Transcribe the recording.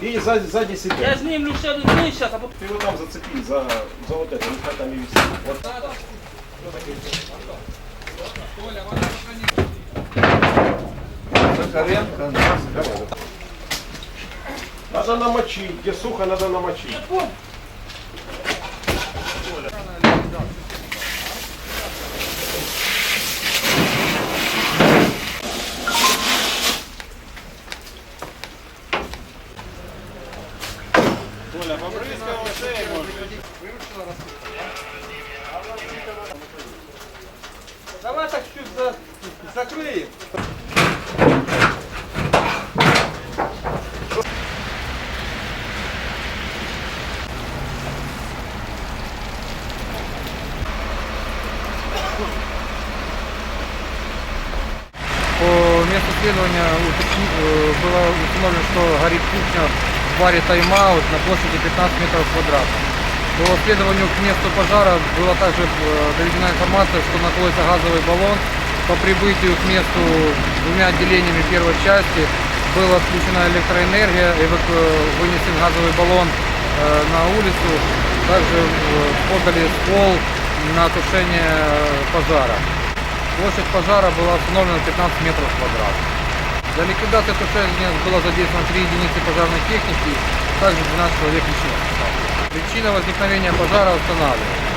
и сзади, сзади себя. Я знімлю ще один зараз, а потім... Ты его там зацепи за, за вот это, нехай там и висит. Вот. Надо намочить, где сухо, надо намочить. Давай так чуть за... закриємо. По месту следования э, было установлено, что горит кухня в баре «Тайм-аут» на площади 15 метров квадратных. По следованию к месту пожара была также э, доведена информация, что находится газовый баллон. По прибытию к месту двумя отделениями первой части была отключена электроэнергия, эваку- вынесен газовый баллон э, на улицу. Также э, подали ствол на тушение пожара. Площадь пожара была установлена 15 метров квадратных. Для ликвидации тушения было задействовано 3 единицы пожарной техники, также 12 человек состава. Причина возникновения пожара устанавливается.